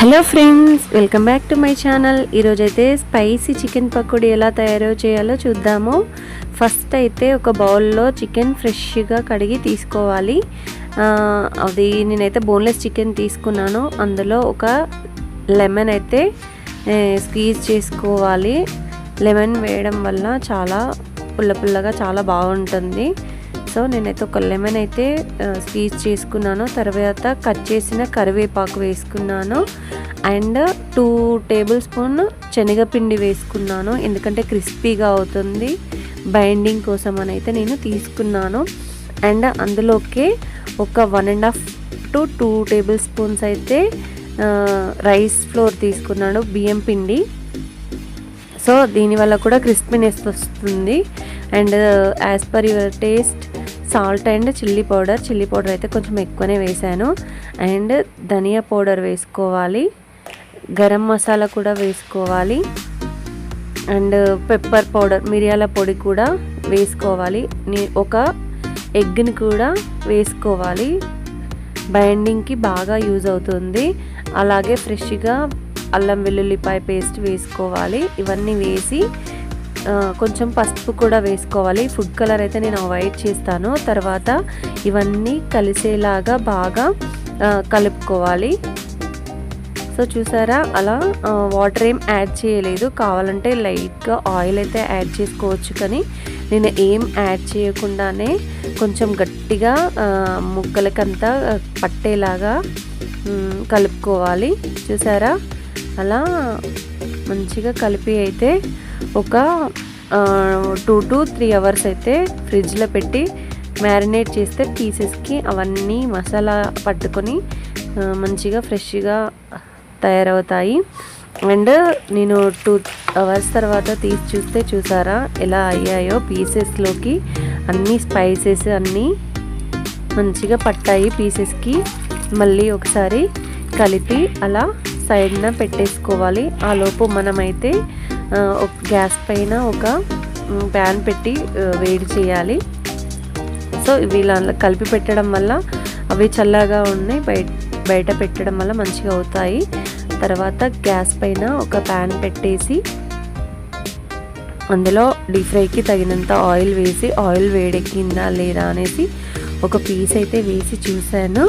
Hello friends welcome back to my channel. ఈరోజైతే spicy chicken pakodi ఎలా తయారు చేయాలో చూద్దాము. ఫస్ట్ అయితే ఒక బౌల్లో చికెన్ ఫ్రెష్గా కడిగి తీసుకోవాలి. అది నేనైతే బోన్లెస్ చికెన్ తీసుకున్నాను. అందులో ఒక లెమన్ అయితే స్క్వీజ్ చేసుకోవాలి. లెమన్ వేయడం వల్ల చాలా పుల్ల పుల్లగా చాలా బాగుంటుంది. సో నేనైతే ఒక లెమన్ అయితే స్క్వీజ్ చేసుకున్నాను. తర్వాత కట్ చేసిన కరివేపాకు వేసుకున్నాను. అండ్ టూ టేబుల్ స్పూన్ శనగపిండి వేసుకున్నాను. ఎందుకంటే క్రిస్పీగా అవుతుంది. బైండింగ్ కోసం అని అయితే నేను తీసుకున్నాను. అండ్ అందులోకి ఒక one and half to two tablespoons అయితే రైస్ ఫ్లోర్ తీసుకున్నాను. బియ్యం పిండి. సో దీనివల్ల కూడా క్రిస్పీనెస్ వస్తుంది. And as per your taste salt and chilli powder. Chilli powder అయితే కొంచెం ఎక్కువనే వేసాను అండ్ ధనియా పౌడర్ వేసుకోవాలి. గరం మసాలా కూడా వేసుకోవాలి. అండ్ పెప్పర్ పౌడర్ మిరియాల పొడి కూడా వేసుకోవాలి. ఒక ఎగ్ని కూడా వేసుకోవాలి. బైండింగ్కి బాగా యూజ్ అవుతుంది. అలాగే ఫ్రెష్గా అల్లం వెల్లుల్లిపాయ పేస్ట్ వేసుకోవాలి. ఇవన్నీ వేసి కొంచెం పసుపు కూడా వేసుకోవాలి. ఫుడ్ కలర్ అయితే నేను అవాయిడ్ చేస్తాను. తర్వాత ఇవన్నీ కలిసేలాగా బాగా కలుపుకోవాలి. సో చూసారా? అలా వాటర్ ఏం యాడ్ చేయలేదు. కావాలంటే లైట్గా ఆయిల్ అయితే యాడ్ చేసుకోవచ్చు కానీ నేను ఏం యాడ్ చేయకుండానే కొంచెం గట్టిగా ముక్కలకంతా పట్టేలాగా కలుపుకోవాలి. చూసారా? అలా మంచిగా కలిపి అయితే ఒక టూ టు త్రీ అవర్స్ అయితే ఫ్రిడ్జ్లో పెట్టి మ్యారినేట్ చేస్తే పీసెస్కి అవన్నీ మసాలా పట్టుకొని మంచిగా ఫ్రెష్గా తయారవుతాయి. అండ్ నేను టూ అవర్స్ తర్వాత తీసి చూస్తే చూసారా ఎలా అయ్యాయో పీసెస్లోకి అన్ని స్పైసెస్ అన్నీ మంచిగా పట్టాయి పీసెస్కి మళ్ళీ ఒకసారి కలిపి అలా సైడ్న పెట్టేసుకోవాలి. ఆ లోపు మనమైతే గ్యాస్ పైన ఒక ప్యాన్ పెట్టి వేడి చేయాలి. సో ఇవి కలిపి పెట్టడం వల్ల అవి చల్లగా ఉన్నాయి బయట బయట పెట్టడం వల్ల మంచిగా అవుతాయి. తర్వాత గ్యాస్ పైన ఒక ప్యాన్ పెట్టేసి అందులో డీప్ ఫ్రైకి తగినంత ఆయిల్ వేసి ఆయిల్ వేడెక్కిందా లేదా అనేసి ఒక పీస్ అయితే వేసి చూశాను.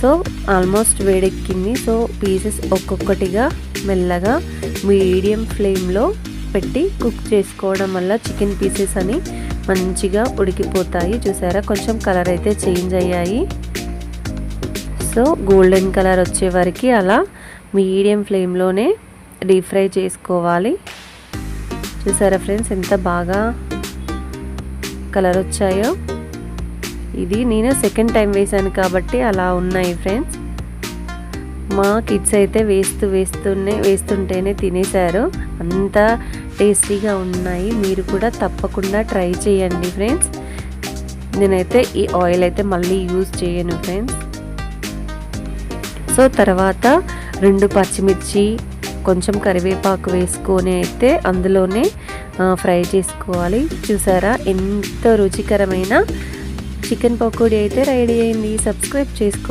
సో ఆల్మోస్ట్ వేడెక్కింది. సో పీసెస్ ఒక్కొక్కటిగా మెల్లగా మీడియం ఫ్లేమ్లో పెట్టి కుక్ చేసుకోవడం వల్ల చికెన్ పీసెస్ అని మంచిగా ఉడికిపోతాయి. చూసారా? కొంచెం కలర్ అయితే చేంజ్ అయ్యాయి. సో గోల్డెన్ కలర్ వచ్చే వరకు అలా మీడియం ఫ్లేమ్లోనే డీప్ ఫ్రై చేసుకోవాలి. చూసారా ఫ్రెండ్స్? ఎంత బాగా కలర్ వచ్చాయో. ఇది నేను సెకండ్ టైం వేసాను కాబట్టి అలా ఉన్నాయి ఫ్రెండ్స్. మా కిడ్స్ అయితే వేస్తూ వేస్తూనే వేస్తుంటేనే తినేశారు. అంత టేస్టీగా ఉన్నాయి. మీరు కూడా తప్పకుండా ట్రై చేయండి ఫ్రెండ్స్. నేనైతే ఈ ఆయిల్ అయితే మళ్ళీ యూజ్ చేయను ఫ్రెండ్స్. సో తర్వాత రెండు పచ్చిమిర్చి కొంచెం కరివేపాకు వేసుకొని అయితే అందులోనే ఫ్రై చేసుకోవాలి. చూసారా? ఎంత రుచికరమైన చికెన్ పకోడీ అయితే రెడీ అయింది. సబ్స్క్రైబ్ చేసుకో